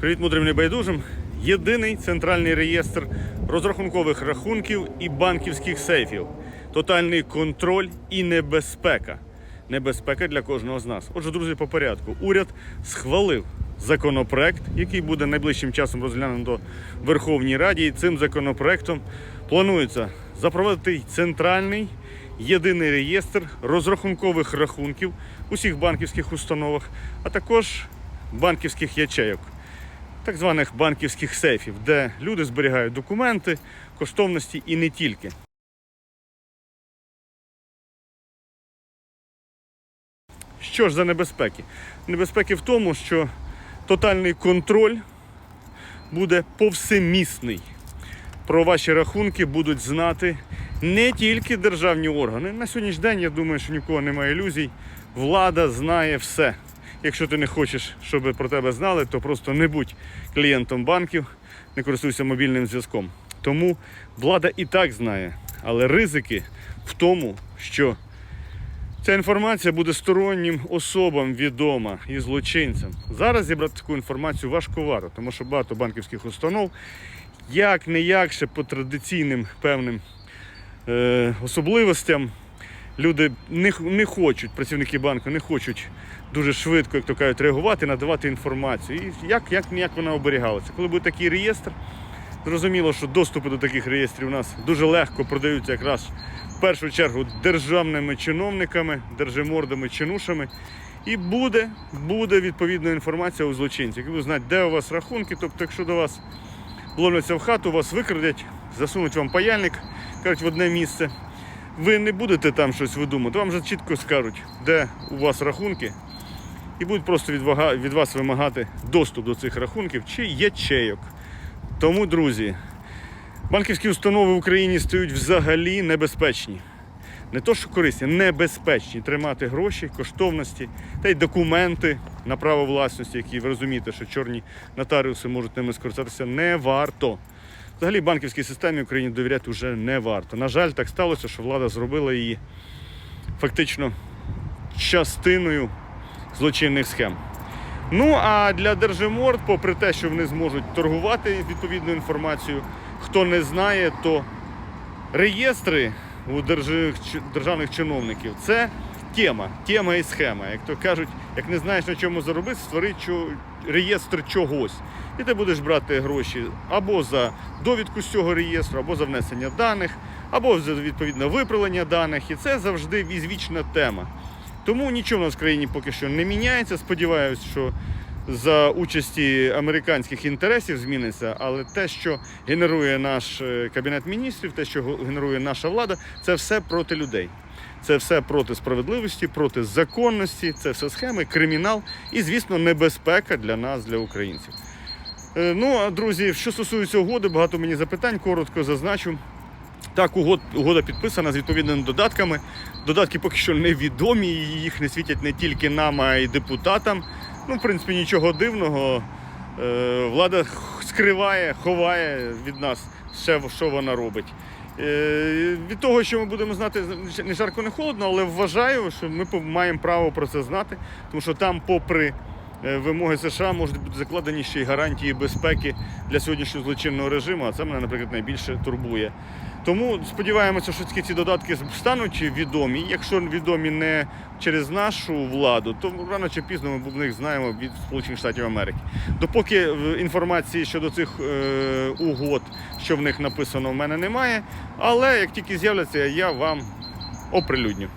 Привіт, мудрим небайдужим. Єдиний центральний реєстр розрахункових рахунків і банківських сейфів. Тотальний контроль і небезпека. Небезпека для кожного з нас. Отже, друзі, по порядку. Уряд схвалив законопроект, який буде найближчим часом розглянуто в Верховній Раді. І цим законопроектом планується запровадити центральний єдиний реєстр розрахункових рахунків у всіх банківських установах, а також банківських ячейок, так званих банківських сейфів, де люди зберігають документи, коштовності і не тільки. Що ж за небезпеки? Небезпеки в тому, що тотальний контроль буде повсемісний. Про ваші рахунки будуть знати не тільки державні органи. На сьогоднішній день я думаю, що нікого немає ілюзій. Влада знає все. Якщо ти не хочеш, щоб про тебе знали, то просто не будь клієнтом банків, не користуйся мобільним зв'язком. Тому влада і так знає, але ризики в тому, що Ця інформація буде стороннім особам відома і злочинцям. Зараз зібрати таку інформацію важковато, тому що багато банківських установ, як не як ще по традиційним певним е, особливостям, люди не, не хочуть, працівники банку не хочуть дуже швидко, як то кажуть, реагувати, надавати інформацію. І як, як ніяк вона оберігалася. Коли буде такий реєстр, зрозуміло, що доступи до таких реєстрів у нас дуже легко продаються якраз в першу чергу державними чиновниками, держимордами, чинушами. І буде, буде відповідна інформація у злочинців. будуть знати, де у вас рахунки. Тобто, якщо до вас ломляться в хату, вас викрадять, засунуть вам паяльник, кажуть, в одне місце. Ви не будете там щось видумати, вам вже чітко скажуть, де у вас рахунки, і будуть просто від вас вимагати доступ до цих рахунків чи ячейок. Тому, друзі, банківські установи в Україні стають взагалі небезпечні. Не то, що корисні, небезпечні тримати гроші, коштовності та й документи на право власності, які ви розумієте, що чорні нотаріуси можуть ними скористатися, не варто. Взагалі банківській системі Україні довіряти вже не варто. На жаль, так сталося, що влада зробила її фактично частиною злочинних схем. Ну а для Держиморд, попри те, що вони зможуть торгувати відповідною інформацією, хто не знає, то реєстри у державних чиновників це тема, тема і схема. Як то кажуть, як не знаєш на чому заробити, створи реєстр чогось. І ти будеш брати гроші або за довідку з цього реєстру, або за внесення даних, або за відповідне виправлення даних. І це завжди візвічна тема. Тому нічого в нас в країні поки що не міняється. Сподіваюсь, що за участі американських інтересів зміниться, але те, що генерує наш е, кабінет міністрів, те, що генерує наша влада, це все проти людей. Це все проти справедливості, проти законності, це все схеми, кримінал і, звісно, небезпека для нас, для українців. Е, Ну, а друзі, що стосується угоди, багато мені запитань, коротко зазначу. Так, угод, угода підписана з відповідними додатками. Додатки поки що невідомі, їх не світять не тільки нам, а й депутатам. Ну, в принципі, нічого дивного. Е, влада скриває, ховає від нас ще, що вона робить. Е, від того, що ми будемо знати, не жарко, не холодно, але вважаю, що ми маємо право про це знати, тому що там, попри вимоги США, можуть бути закладені ще й гарантії безпеки для сьогоднішнього злочинного режиму, а це мене, наприклад, найбільше турбує. Тому сподіваємося, що ці додатки стануть відомі. Якщо відомі не через нашу владу, то рано чи пізно ми в них знаємо від Сполучених Штатів Америки. Допоки е, інформації щодо цих е, угод, що в них написано, в мене немає. Але як тільки з'являться, я вам оприлюдню.